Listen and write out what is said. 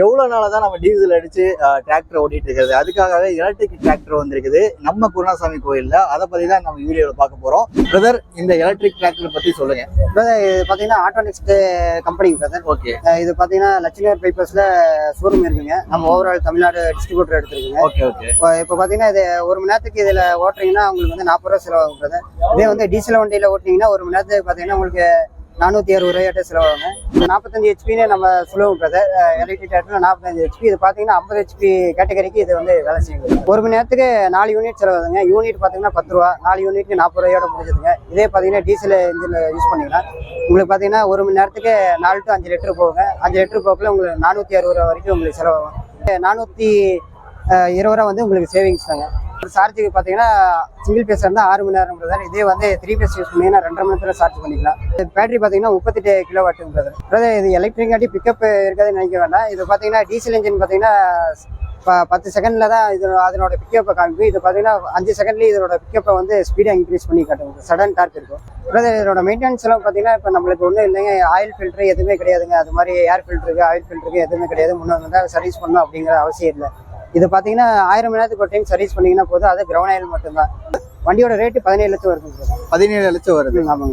எவ்வளவு நாளா தான் நம்ம டீசல் அடிச்சு டிராக்டர் ஓட்டிட்டு இருக்கிறது? அதுக்காகவே எலக்ட்ரிக் டிராக்டர் வந்திருக்குது. நம்ம குருணாசாமி கோயில்ல. அதை பத்தி தான் நம்ம வீடியோல பார்க்க போறோம். பிரதர் இந்த எலக்ட்ரிக் டிராக்டர் பத்தி சொல்லுங்க. பிரதர் இது பார்த்தீங்கன்னா ஆட்டோனிக்ஸ்ட் கம்பெனி பிரதர் ஓகே இது பார்த்தீங்கன்னா லட்சுமியார் பைப்பர்ஸ்ல ஷோரூம் இருக்குங்க. நம்ம ஓவரால் தமிழ்நாடு டிஸ்ட்ரிபியூட்டர் எடுத்துருக்குங்க. ஓகே ஓகே இப்போ இப்போ பார்த்தீங்கன்னா இது ஒரு மணி நேரத்துக்கு இதில் ஓட்டுறீங்கன்னா உங்களுக்கு வந்து நாற்பது ரூபா செலவாகும் பிரதர் இதே வந்து டீசல் வண்டியில் ஓட்டினீங்கன்னா ஒரு மணி நேரத்துக்கு பார்த்தீங்கன்னா உங்களுக்கு நானூற்றி அறுபது ரூபாய்ட்டு செலவாகுங்க. இந்த நாற்பத்தஞ்சு ஹெச்பின்னு நம்ம சொல்லுவோம் பிரதர் எலக்ட்ரிக் டிராக்டர் நாற்பத்தஞ்சு ஹெச்பி இது பார்த்தீங்கன்னா ஐம்பது ஹெச்பி கேட்டகரிக்கு இது வந்து வேலை செய்யுங்க ஒரு மணி நேரத்துக்கு நாலு யூனிட் செலவாகுதுங்க. யூனிட் பார்த்தீங்கன்னா பத்து ரூபா. நாலு யூனிட்க்கு நாற்பது ரூபாயோட முடிஞ்சதுங்க. இதே பார்த்தீங்கன்னா டீசல் இன்ஜினில் யூஸ் பண்ணிக்கலாம். உங்களுக்கு பார்த்தீங்கன்னா ஒரு மணி நேரத்துக்கு நாலு டு அஞ்சு லிட்டர் போகுங்க. அஞ்சு லிட்டர் போக்கில் உங்களுக்கு நானூற்றி அறுபது ரூபா வரைக்கும் உங்களுக்கு செலவாகும். நானூற்றி இருபது ரூபா வந்து உங்களுக்கு சேவிங்ஸ் தாங்க. சார்ஜுக்கு பார்த்தீங்கன்னா சிங்கிள் பேஸ் இருந்தால் ஆறு மணி நேரம் பிரதர் இதே வந்து த்ரீ பேஸ் யூஸ் பண்ணீங்கன்னா ரெண்டரை மணி நேரத்தில் சார்ஜ் பண்ணிக்கலாம். பேட்டரி பார்த்தீங்கன்னா முப்பத்தெட்டு கிலோ வாட்டுங்க பிரதர் பிரதர் இது எலக்ட்ரிக் காட்டி பிக்கப் இருக்காதுன்னு நினைக்க வேண்டாம். இது பார்த்தீங்கன்னா டீசல் இன்ஜின் பார்த்தீங்கன்னா ப- பத்து செகண்டில் தான் இது அதனோட பிக்கப்பை காமிக்கும். இது பார்த்தீங்கன்னா அஞ்சு செகண்ட்லேயே இதோட பிக்கப்பை வந்து ஸ்பீடாக இன்க்ரீஸ் பண்ணி காட்டுங்க. சடன் டார்க் இருக்கும். பிரதர் இதோட மெயின்டெனன்ஸ் எல்லாம் பார்த்தீங்கன்னா இப்போ நம்மளுக்கு ஒன்றும் இல்லைங்க. ஆயில் ஃபில்ட்ரு எதுவுமே கிடையாதுங்க. அது மாதிரி ஏர் ஃபில்டருக்கு ஆயில் ஃபில்டருக்கு எதுவுமே கிடையாது. முன்னே தான் சர்வீஸ் பண்ணணும் அப்படிங்கிற அவசியம் இல்லை. இது பார்த்தீங்கன்னா ஆயிரம் மணி நேரத்துக்கு ஒரு டைம் சர்வீஸ் பண்ணீங்கன்னா போதும். அது கிரவுண்ட் ஆயில் மட்டும்தான். வண்டியோட ரேட்டு பதினேழு லட்சம் வருது பதினேழு லட்சம் வருது. ஆமாங்க.